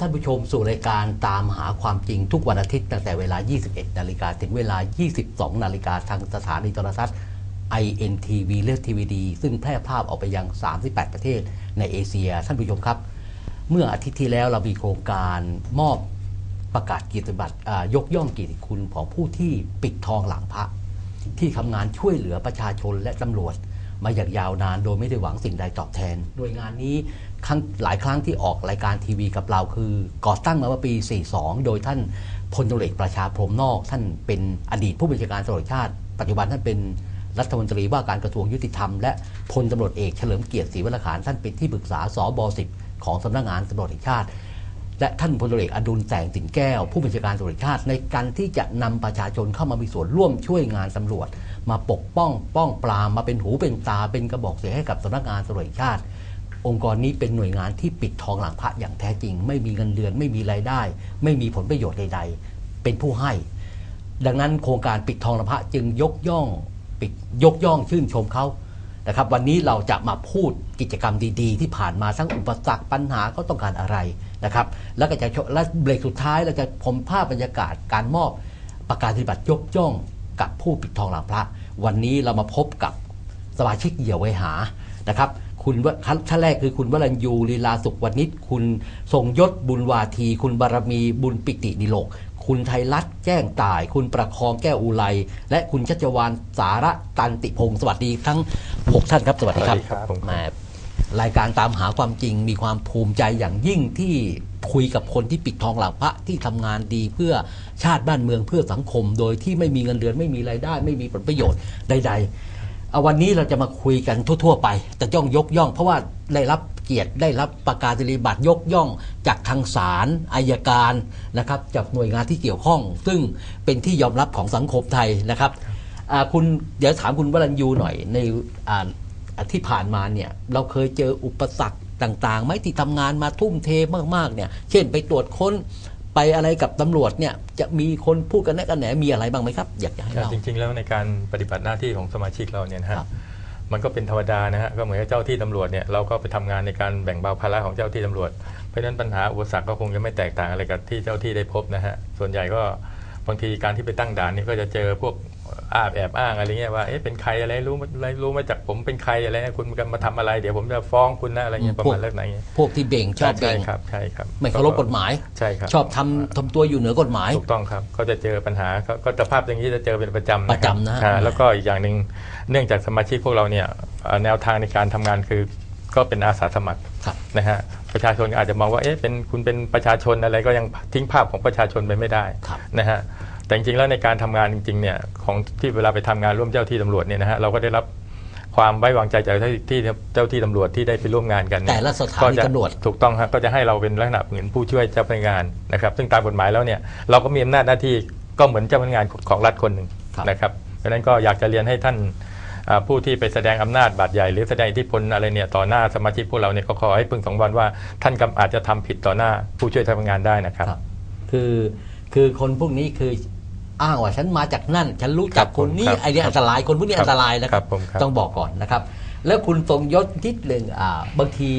ท่านผู้ชมสู่รายการตามหาความจริงทุกวันอาทิตย์ตั้งแต่เวลา 21 นาฬิกาถึงเวลา 22 นาฬิกาทางสถานีโทรทัศน์ INTV เลือดทีวีดีซึ่งแพร่ภาพออกไปยัง 38 ประเทศในเอเชีย ท่านผู้ชมครับ เมื่ออาทิตย์ที่แล้วเรามีโครงการมอบประกาศเกียรติบัตรยกย่องเกียรติคุณของผู้ที่ปิดทองหลังพระ ที่ทำงานช่วยเหลือประชาชนและตำรวจ มาอย่างยาวนานโดยไม่ได้หวังสิ่งใดตอบแทน โดยงานนี้ ครั้งหลายครั้งที่ออกรายการทีวีกับเราคือ ก่อตั้งมาเมื่อปี 42 โดยท่านพลตำรวจเอกประชาพรมนอก ท่านเป็นอดีตผู้บัญชาการตำรวจชาติ ปัจจุบันท่านเป็นรัฐมนตรีว่าการกระทรวงยุติธรรมและพลตำรวจเอกเฉลิมเกียรติศรีวรขานท่านเป็นที่ปรึกษาสบ10ของสำนักงานตำรวจแห่งชาติ และท่านพลตำรวจเอกอดุลแสงสินแก้ว ผู้บัญชาการตำรวจชาติ ในการที่จะนำประชาชนเข้ามามีส่วนร่วมช่วยงานตำรวจ มาปกป้องป้องปรามมาเป็นหูเป็นตาเป็นกระบอกเสียงให้กับสำนักงานตำรวจแห่งชาติ องค์กรนี้เป็นหน่วยงานที่ปิดทองหลังพระอย่างแท้จริง ไม่มีเงินเดือน ไม่มีรายได้ ไม่มีผลประโยชน์ใด ๆ เป็นผู้ให้ ดังนั้นโครงการปิดทองหลังพระจึงยกย่องปิดยกย่องชื่นชมเขานะครับ วันนี้เราจะมาพูดกิจกรรมดีๆ ที่ผ่านมาทั้งอุปสรรคปัญหาเขาต้องการอะไรนะครับ แล้วก็จะและเบรกสุดท้ายเราจะผมภาพบรรยากาศการมอบประกาศปฏิบัติยกย่องกับผู้ปิดทองหลังพระ วันนี้เรามาพบกับสมาชิกเหยี่ยวไวหานะครับ คุณวท่านแรกคือคุณวรัญยูลีลาสุขวณิชคุณทรงยศบุญวาที คุณบารมีบุญปิตินิโลก คุณไทยรัฐแจ้งตาย คุณประคองแก้วอุไรและคุณชัชวานสาระตันติพงศ์สวัสดีทั้ง 6 ท่านครับ สวัสดีครับสวัสดีครับผมแหมรายการตามหาความจริงมีความภูมิใจอย่างยิ่งที่คุยกับคนที่ปิดทองหลังพระที่ทำงานดีเพื่อชาติบ้านเมืองเพื่อสังคม โดยที่ไม่มีเงินเดือนไม่มีรายได้ ไม่มีผลประโยชน์ใด ๆ เอาวันนี้เราจะมาคุยกันทั่ว ๆ ไป แต่จ้องยกย่อง เพราะว่าได้รับเกียรติได้รับประกาศนียบัตรยกย่อง จากทางศาลอายการนะครับจากหน่วยงานที่เกี่ยวข้อง ซึ่งเป็นที่ยอมรับของสังคมไทยนะครับคุณเดี๋ยวถามคุณวรัญยูหน่อยในที่ผ่านมาเนี่ยเราเคยเจออุปสรรคต่างๆไหมที่ทำงานมาทุ่มเทมากๆเนี่ยเช่นไปตรวจค้น ไปอะไรกับตำรวจเนี่ยจะมีคนพูดกันแน่กันแหนมีอะไรบ้างไหมครับ อยากจะให้ครับเล่าจริง ๆ แล้วในการปฏิบัติหน้าที่ของสมาชิกเราเนี่ยนะฮะครับ มันก็เป็นธรรมดานะฮะก็เหมือนกับเจ้าที่ตำรวจเนี่ยเราก็ไปทำงานในการแบ่งเบาภาระของเจ้าที่ตำรวจเพราะฉะนั้นปัญหาอุปสรรคก็คงจะไม่แตกต่างอะไรกับที่เจ้าที่ได้พบนะฮะส่วนใหญ่ก็บางทีการที่ไปตั้งด่านนี่ก็จะเจอพวก อ้าแอบอ้างอะไรเงี้ยว่าเอ๊ะเป็นใครอะไรรู้อะไรรู้มาจากผมเป็นใครอะไรเงี้ยคุณมาทำอะไรเดี๋ยวผมจะฟ้องคุณนะอะไรเงี้ยประมาณเรื่องไหนเงี้ยพวกที่เบ่งชอบใช่เบ่งครับใช่ครับไม่เคารพกฎหมายใช่ครับชอบทำทำตัวอยู่เหนือกฎหมายถูกต้องครับก็จะเจอปัญหาก็ก็สภาพอย่างนี้จะเจอเป็นประจำประจำนะอ่าแล้วก็อีกอย่างหนึ่งเนื่องจากสมาชิกพวกเราเนี่ยเอ่อแนวทางในการทำงานคือก็เป็นอาสาสมัครครับนะฮะประชาชนอาจจะมองว่าเอ๊ะเป็นคุณเป็นประชาชนอะไรก็ยังทิ้งภาพของประชาชนไปไม่ได้ครับนะฮะ แต่จริงๆแล้วในการทำงานจริงๆเนี่ยของที่เวลาไปทำงานร่วมเจ้าที่ตำรวจเนี่ยนะฮะเราก็ได้รับความไว้วางใจจากเจ้าที่เจ้าที่ตำรวจที่ได้ไปร่วมงานกันเนี่ยแต่ละสถานีก็จะตำรวจถูกต้องครับก็จะให้เราเป็นลักษณะเหมือนผู้ช่วยเจ้าพนักงานนะครับ ซึ่งตามกฎหมายแล้วเนี่ยเราก็มีอำนาจหน้าที่ก็เหมือนเจ้าพนักงานของรัฐคนหนึ่งครับนะครับเพราะฉะนั้นก็อยากจะเรียนให้ท่านอ่าผู้ที่ไปแสดงอำนาจบาดใหญ่ หรือแสดงอิทธิพลอะไรเนี่ยต่อหน้าสมาชิกพวกเราเนี่ยก็ขอให้พึงสังวรว่าท่านกำอาจจะทำผิดต่อหน้าผู้ช่วยเจ้าพนักงานได้นะครับครับ คือคือคนพวกนี้คือ อ้างว่าฉันมาจากนั่น ฉันรู้จักครับคนนี้ครับไอ้นี่อันตรายคนพวกนี้ครับอันตรายนะคครัรับบผมครับต้องบอกก่อนนะครับ แล้วคุณทรงยศนิดหนึ่งอ่าบางที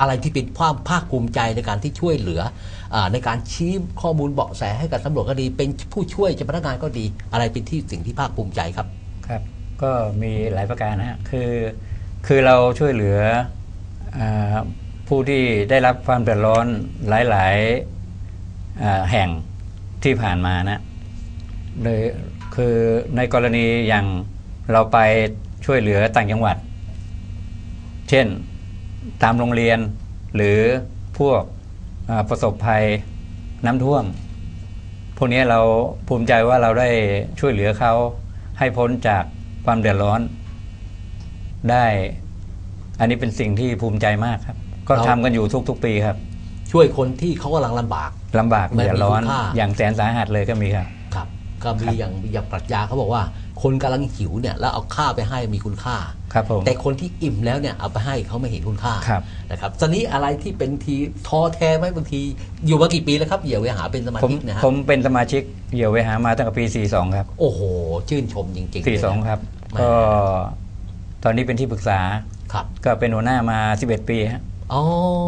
อะไรที่เป็นความภาคภูมิใจในการที่ช่วยเหลืออาในการชี้ข้อมูลเบาะแสให้กับตำรวจก็ดี เป็นผู้ช่วยเจ้าพนักงานก็ดี อะไรเป็นที่สิ่งที่ภาคภูมิใจครับครับ ก็มีหลายประการนะฮะคือคือเราช่วยเหลืออาผู้ที่ได้รับความเดือดร้อนหลายๆอ่าแห่งที่ผ่านมานะ เลยคือในกรณีอย่างเราไปช่วยเหลือต่างจังหวัด เช่นตามโรงเรียนหรือพวกอ่าประสบภัยน้ำท่วม พวกนี้เราภูมิใจว่าเราได้ช่วยเหลือเขาให้พ้นจากความเดือดร้อน ได้ อันนี้เป็นสิ่งที่ภูมิใจมากครับ ก็เราทำกันอยู่ทุก ๆ ปีครับ ช่วยคนที่เขากำลังลำบากลำบากไม่มีเดือดร้อนคุณค่าอย่างแสนสาหัสเลยก็มีครับครับ ก็มีครับอย่างอย่างปรัชญาเขาบอกว่า คนกำลังหิวเนี่ยแล้วเอาข้าวไปให้มีคุณค่าครับผมแต่คนที่อิ่มแล้วเนี่ยเอาไปให้เขาไม่เห็นคุณค่าครับนะครับตอนนี้อะไรที่เป็นทีท้อแท้ไหมบางที อยู่มากี่ปีแล้วครับเหยี่ยวเวหาเป็นสมาผมชิกนะฮะผมเป็นสมาชิกเหยี่ยวเวหามาตั้งแต่ปี 42 ครับ โอ้โห ชื่นชมจริงๆเลยนะ42 ครับแหมก็ตอนนี้เป็นที่ปรึกษาครับก็เป็นหัวหน้ามา 11 ปีฮะอ๋อ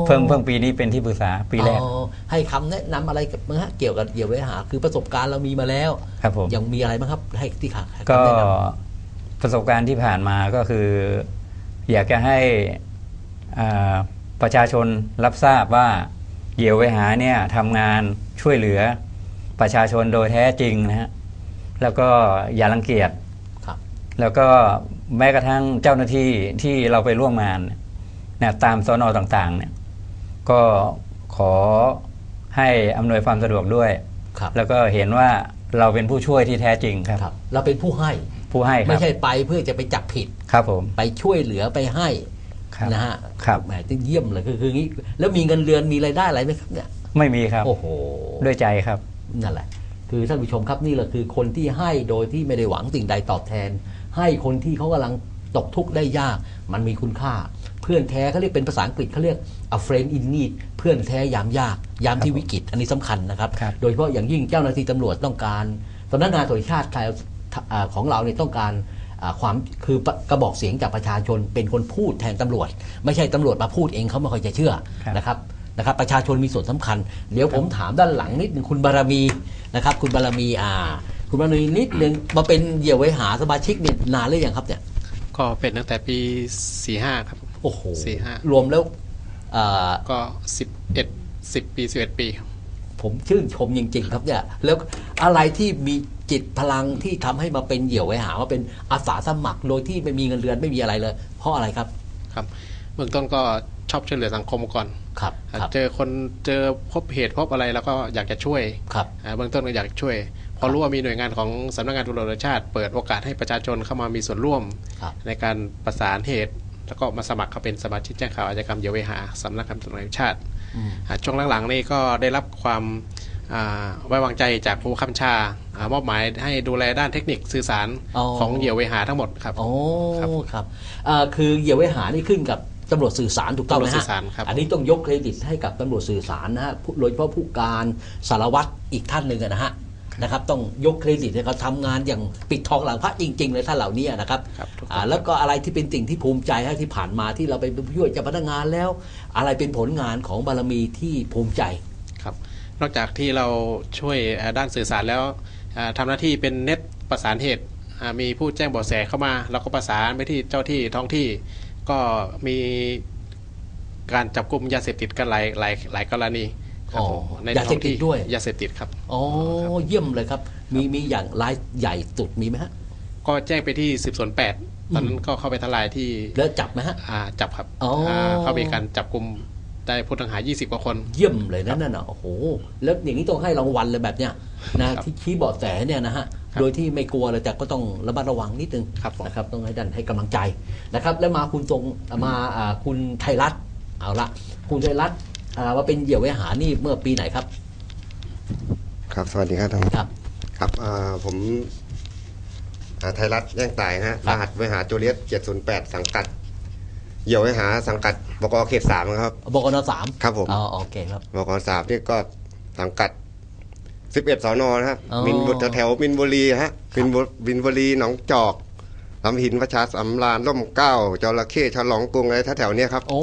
เพิ่งเพิ่งปีนี้เป็นที่ปรึกษาปีแรกอ๋อให้คำแนะนำอะไรกับมั้งฮะเกี่ยวกับเหยื่อไว้หา คือประสบการณ์เรามีมาแล้วครับผมยังมีอะไรบ้างครับให้ที่ขาให้ก็คำแนะนประสบการณ์ที่ผ่านมาก็คือ อยากจะให้อ่าประชาชนรับทราบว่าเหยี่ยวไวหาเนี่ยทำงานช่วยเหลือประชาชนโดยแท้จริงนะฮะแล้วก็อย่ารังเกียจำครับแล้วก็แม้กระทั่งเจ้าหน้าที่ที่เราไปร่วมงานเนี่ยตามสอนอต่างๆเนี่ยก็ขอให้อำนวยความสะดวกด้วย ครับแล้วก็เห็นว่าเราเป็นผู้ช่วยที่แท้จริงครับ ครับ เราเป็นผู้ให้ผู้ให้คไม่รับใช่ไปเพื่อจะไปจับผิดครับผมไปช่วยเหลือไปให้ครับ นะฮะครับ แหมเยี่ยมเลยคือคืออย่างนี้ แล้วมีเงินเดือนมีรายได้อะไรไหมครับเนี่ยไม่มีครับ โอ้โห ด้วยใจครับ นั่นแหละ คือท่านผู้ชมครับนี่แหละคือคนที่ให้โดยที่ไม่ได้หวังสิ่งใดตอบแทน ให้คนที่เขากำลังตกทุกข์ได้ยาก มันมีคุณค่า เพื่อนแท้เขาเรียกเป็นภาษาอังกฤษเขาเรียก a friend in need เพื่อนแท้ยามยาก ยามที่วิกฤต อันนี้สำคัญนะครับครับ โดยเฉพาะอย่างยิ่งเจ้าหน้าที่ตำรวจต้องการสำนักงานตำรวจแห่งชาติไทยอ่าของเราเนี่ยต้องการอ่าความคือกระบอกเสียงจากประชาชนเป็นคนพูดแทนตำรวจ ไม่ใช่ตำรวจมาพูดเองเขาไม่ค่อยจะเชื่อครับนะครับนะครับประชาชนมีส่วนสำคัญ เดี๋ยวผมถามด้านหลังนิดหนึ่งคุณบารมีนะครับ คุณบารมีอ่า คุณบารมีนิดหนึ่งมาเป็นเหยี่ยวไว้หาสมาชิกเนี่ยนานหรือยังครับเนี่ยก็เป็นตั้งแต่ปี 45 ครับ โอ้โหสี่ห้ารวมแล้วอ่าก็11 10ปี11ปีครับผมชื่นชมจริง ๆ ครับเนี่ยแล้วอะไรที่มีจิตพลังที่ทำให้มาเป็นเหยี่ยวไว้หาว่าเป็นอาสาสมัครโดยที่ไม่มีเงินเดือนไม่มีอะไรเลย เพราะอะไรครับครับเบื้องต้นก็ชอบช่วยเหลือสังคมก่อนครับครับเจอคนเจอพบเหตุพบอะไรแล้วก็อยากจะช่วยครับอ่าเบื้องต้นก็อยากช่วย พอรู้ว่ามีหน่วยงานของสำนักงานตำรวจแห่งชาติ เปิดโอกาสให้ประชาชนเข้ามามีส่วนร่วมครับในการประสานเหตุ แล้วก็มาสมัครเข้าเป็นสมาชิกแจ้งข่าวอาชญากรรมเหยื่อเวหาสำนักงานตำรวจแห่งชาติอืมอ่าช่วงหลังๆนี่ก็ได้รับความอ่าไว้วางใจจากผู้ข้าบัญชาอ่ามอบหมายให้ดูแลด้านเทคนิคสื่อสารอ๋อของเหยื่อเวหาทั้งหมดครับโอ้ครับครับอ่าคือเหยี่ยวไว้หานี่ขึ้นกับตำรวจสื่อสารถูกต้องไหมตำรวจสื่ฮะอสารครับอันนี้ต้องยกเครดิตให้กับตำรวจสื่อสารนะฮะผู้โดยเฉพาะผู้การสารวัตรอีกท่านหนึ่งอะนะฮะ นะครับต้องยกเครดิตให้เขาทำงานอย่างปิดทองหลังพระจริง ๆ เลยท่านเหล่านี้นะครับครับถูกต้องอ่าแล้วก็อะไรที่เป็นสิ่งที่ภูมิใจฮะที่ผ่านมาที่เราไปเป็นผู้ช่วยเจ้าพนักงานแล้ว อะไรเป็นผลงานของบารมีที่ภูมิใจ ครับนอกจากที่เราช่วยเอ่อด้านสื่อสารแล้วอ่าทำหน้าที่เป็นเน็ตประสานเหตุอ่ามีผู้แจ้งเบาะแสเข้ามาเราก็ประสานไปที่เจ้าที่ท้องที่ ก็มีการจับกลุ่มยาเสพติดกันหลายหลายหลายกรณี ครับผมอ๋อในยาเสพติดท้องที่ด้วย ยาเสพติดครับอ๋อเยี่ยมเลยครับ มีมีอย่างรายใหญ่สุดมีไหมฮะ ก็แจ้งไปที่สืบสวนแปดตอนนั้นก็เข้าไปทลายที่แล้วจับไหมฮะอ่าจับครับอ๋ออ่าเข้าไปการจับกลุ่มได้ผู้ต้องหา 20 กว่าคน เยี่ยมเลยนะนั่นน่ะโอ้โห แล้วอย่างนี้ต้องให้รางวัลเลยแบบเนี้ยนะครับที่ชี้เบาะแสเนี่ยนะฮะครับโดยที่ไม่กลัวเลยแต่ก็ต้องระมัดระวังนิดนึงครับผมนะครับ ต้องให้ดันให้กำลังใจนะครับ แล้วมาคุณตรงมาอ่าคุณไทยรัฐเอาละคุณไทยรัฐอ่า ว่าเป็นเหยี่ยวไว้หานี่เมื่อปีไหนครับ ครับ สวัสดีครับท่านครับ ครับอ่าผมอ่าไทยรัฐแย่งตายนะฮะครัรบหัสไวหาจูเลียต708สังกัดเหยี่ยวไวหาสังกัดบกเขตสามครับบกนสามครับผมอ๋อโอเคครับบกสามนี่ก็สังกัด11สอนอนะครับอ๋อมินบุตรแถวมินบุรีฮะมินบุมินบุรีหนองจอก ลำหินประชาสำราญร่มเกล้าจระเข้ฉลองกรุงอะไรแถวๆเนี้ยครับโอ้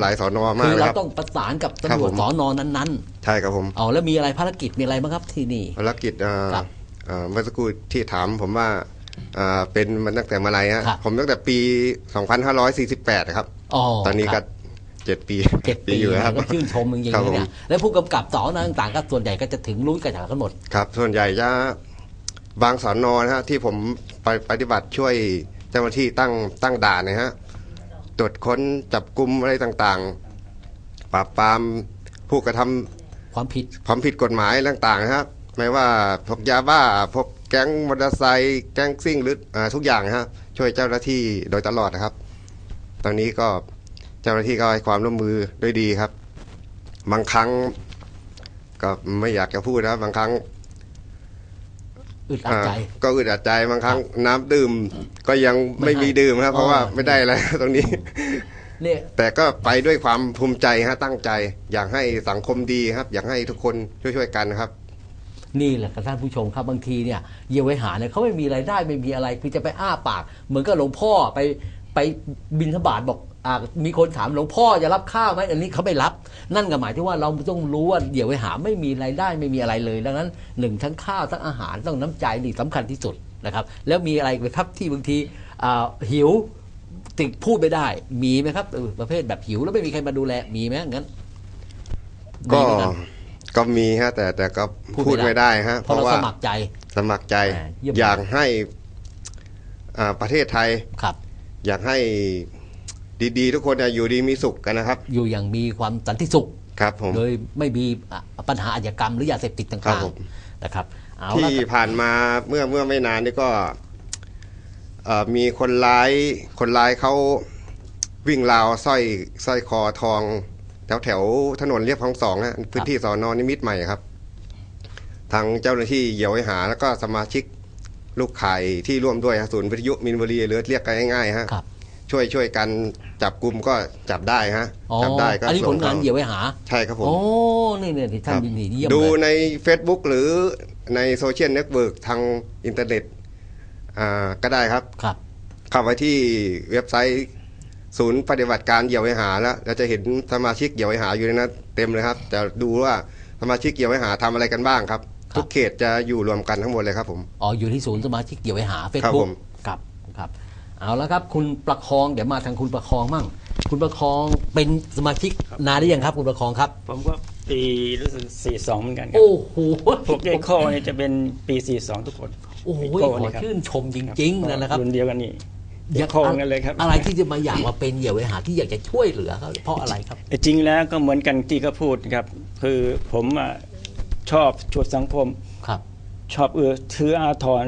หลายสอนอมากคือเลยเราครับต้องประสานกับครับตำรวจผมสอนอนั้นใช่ครับผมๆเอาแล้วมีอะไรภารกิจมีอะไรบ้างครับที่นี่ภารกิจอ่าครับอ่าเมื่อสักครู่ที่ถามผมว่าอ่าเป็นมันตั้งแต่เมื่อไหรฮะครับผมตั้งแต่ปี 2548 ครับอ๋อตอนนี้คก็รับเจ็ดปีเจ็ดปีอยู่ครับก็ชื่นชมจริงครับๆผมเนี่ยแล้วผู้กำกับสอนอต่างๆก็ส่วนใหญ่ก็จะถึงรู้กันจากกันหมดครับ ส่วนใหญ่จะ บางสอนอนะฮะที่ผมไปปฏิบัติช่วยเจ้าหน้าที่ตั้งตั้งด่านนะฮะตรวจค้นจับกลุ่มอะไรต่างๆ ปราบปรามผู้กระทำความผิดความผิดกฎหมายต่างๆนะครับไม่ว่าพวกยาบ้าพวกแก๊งมอเตอร์ไซค์แก๊งซิ่งหรืออาทุกอย่างนะฮะช่วยเจ้าหน้าที่โดยตลอดนะครับ ตอนนี้ก็เจ้าหน้าที่ก็ให้ความร่วมมือด้วยดีครับ บางครั้งก็ไม่อยากจะพูดนะบางครั้ง อึดอัดใจอ่าก็อึดอัดใจบางครั้งน้ำดื่มก็ยังไม่ไม่ให้มีดื่มครับ เพราะว่าอ๋อไม่ได้อะไรตรงนี้เนี่ยแต่ก็ไปด้วยความภูมิใจฮะตั้งใจ อยากให้สังคมดีครับ อยากให้ทุกคนช่วยๆกันนะครับนี่แหละครับท่านผู้ชมครับบางทีเนี่ยเยียวไว้หาเนี่ยเขาไม่มีไรายได้ไม่มีอะไรคือจะไปอ้าปาก เหมือนกับหลวงพ่อไปไปบินทบาทบอกอ่า มีคนถามหลวงพ่อจะรับข้าวไหมอันนี้เขาไม่รับ นั่นก็หมายถึงว่าเราต้องรู้ว่าเดี๋ยวไปหาไม่มีรายได้ไม่มีอะไรเลย ดังนั้นหนึ่งทั้งข้าวทั้งอาหารต้องน้ำใจนี่สำคัญที่สุดนะครับ แล้วมีอะไรไหมครับที่บางทีอ่าหิวติดพูดไม่ได้ มีไหมครับเออประเภทแบบหิวแล้วไม่มีใครมาดูแลมีไหมงั้น ก็มีเหมือนนก็มีฮะแต่แต่ก็พูดพูดไม่ไม่ได้ได้ฮะเพราะเราสมัครใจสมัครใจอ่าเยี่ยมอยากให้อ่าประเทศไทยครับอยากให้ ดีๆ ทุกคนเนี่ยอยู่ดีมีสุขกันนะครับ อยู่อย่างมีความสันติสุขครับผมโดยไม่มีอะปัญหาอาชญากรรมหรือยาเสพติดครัต่าบงผมๆนะครับเอาที่ละครับผ่านมาเมื่อเมื่อไม่นานนี่ก็เอ่อมีคนร้ายคนร้ายเขาวิ่งราวสร้อยสร้อยคอทอง แถวแถวถนนเรียบคลองสองฮะพื้นที่สอนอนิมิตรใหม่ครับ ทางเจ้าหน้าที่เหยี่ยวไว้หา แล้วก็สมาชิกลูกข่ายที่ร่วมด้วยฮะศูนย์วิทยุมินบุรีหรือเรียกกันง่ายๆฮะครับ ช่วยช่วยกันจับกลุ่มก็จับได้ฮะอ๋อจับได้ก็อันนี้ผลงานส่เหยี่ยวไว้หา ใช่ครับผมโอ้นี่เนี่ยที่ท่านครับยินดีเยี่ยมดูเลยใน Facebook หรือในโซเชียลเน็ตเวิร์กทางอินเทอร์เน็ตอ่าก็ได้ครับครับเข้าไปที่เว็บไซต์ศูนย์ปฏิบัติการเหยี่ยวไว้หาแล้วเราจะเห็นสมาชิกเหยี่ยวไว้หาอยู่ในนั้นเต็มเลยครับ จะดูว่าสมาชิกเหยี่ยวไว้หาทำอะไรกันบ้างครับ ทุกเขตจะอยู่รวมกันทั้งหมดเลยครับผมอ๋ออยู่ที่ศูนย์สมาชิกเหยี่ยวไว้หาเฟซครับบุ๊ผกมครับครับ เอาละครับ คุณประคองเดี๋ยวมาทางคุณประคองมั่ง คุณประคองเป็นสมาชิกนานได้ยังครับ คุณประคองครับ ผมก็ปีรู้สึกสี่สองเหมือนกันครับโอ้โหพวกเอโคนี่จะเป็นปีสี่สองทุกคนโอ้โหโก้ขอนี่ครับชื่นชมจริง ๆ นะครับรุ่นเดียวกันนี่เออยากโคกันเลยครับ อะไรที่จะมาอยากมาเป็นเหยี่ยวไว้หาที่อยากจะช่วยเหลือเขาเพราะอะไรครับ จริงแล้วก็เหมือนกันที่เขาพูดครับ คือผมอะชอบช่วยสังคมครับ ชอบเอื้อถืออาทร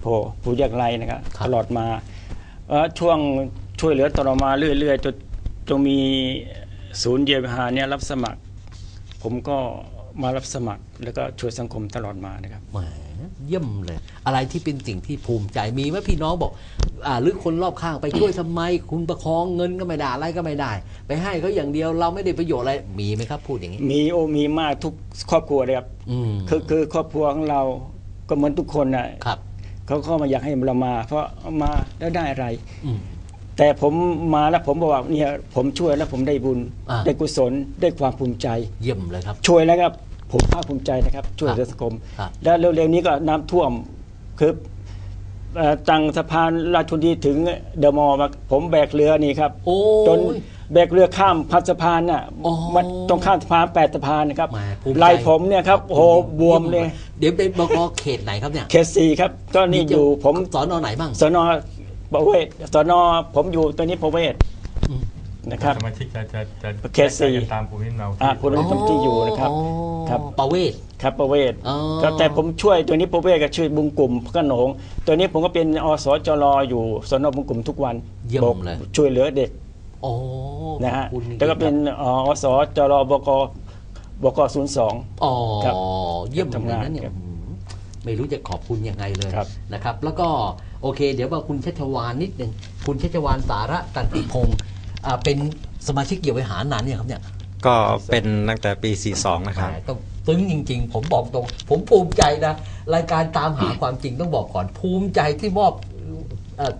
โผผู้ยากไร้นะครับครับตลอดมาเอ่อ ช่วงช่วยเหลือตลอดมาเรื่อยๆจนจนมีศูนย์เยียวยาเนี่ยรับสมัคร ผมก็มารับสมัคร แล้วก็ช่วยสังคมตลอดมานะครับแหมเยี่ยมเลย อะไรที่เป็นสิ่งที่ภูมิใจมีไหมพี่น้องบอกอ่าหรือคนรอบข้างไปช่วยทำไม คุณประคองเงินก็ไม่ได้อะไรก็ไม่ได้ ไปให้เขาอย่างเดียวเราไม่ได้ประโยชน์อะไรมีไหมครับ พูดอย่างนี้ มีโอมีมากทุกครอบครัวเลยครับอืมคือคือครอบครัวของเราก็เหมือนทุกคนน่ะครับ เขาเข้ามาอยากให้เรามา เพราะมาแล้วได้อะไร อืม แต่ผมมาแล้วผมบอกว่าเนี่ยผมช่วยแล้วผมได้บุญอ่า ได้กุศลได้ความภูมิใจ เยี่ยมเลยครับ ช่วยแล้วครับผมภาคภูมิใจนะครับ ช่วยครับสังคม ครับแล้วเร็วๆนี้ก็น้ำท่วมคือเอ่อตั้งสะพานราชบุรีถึงเดอะมอลล์มาผมแบกเรือนี่ครับโอ้จนแบกเรือข้ามพัดสะพานน่ะอ๋อมันต้องข้ามสะพานแปดสะพานนะครับแหมภูมิใจไหลผมเนี่ยครับโอ้โหบวมเลยเดี๋ยวเป็นบกเขตไหนครับเนี่ยเคสซีครับ ก็นี่อยู่ผมสอนอไหนบ้างสนประเวศสนผมอยู่ตัวนี้ประเวศอืมนะครับสมาชิกจะจะจะเคสสี่จะตามภูมิลำเนาอ่าที่ภูมิลำเนาผมที่อยู่นะครับอ๋อครับประเวศครับประเวศอ๋อก็แต่ผมช่วยตัวนี้ประเวศกับช่วยบุงกลุ่มพระโขนงตัวนี้ผมก็เป็นอสจรอยู่สนบุงกลุ่มทุกวันเยี่ยมบอกเลยช่วยเหลือเด็กโอ้นะฮะขอบคุณจริงๆแล้วก็เป็นครับอสจรบก บกศูนย์สองอ๋อครับเยี่ยมเลยทำงานนะเนี่ยครับอืมไม่รู้จะขอบคุณยังไงเลยครับ นะครับ แล้วก็โอเค เดี๋ยวมาคุณชัชวานนิดหนึ่งคุณชัชวานสาระตันติพงศ์อ่าเป็นสมาชิกเหยี่ยวไว้หานานเนี่ยงครับเนี่ย ก็เป็นตั้งแต่ปี 42 นะครับ แหมต้องซึ้งจริง ๆ ผมบอกตรง ผมภูมิใจนะ รายการตามหาความจริงต้องบอกก่อนภูมิใจที่มอบเอ่อ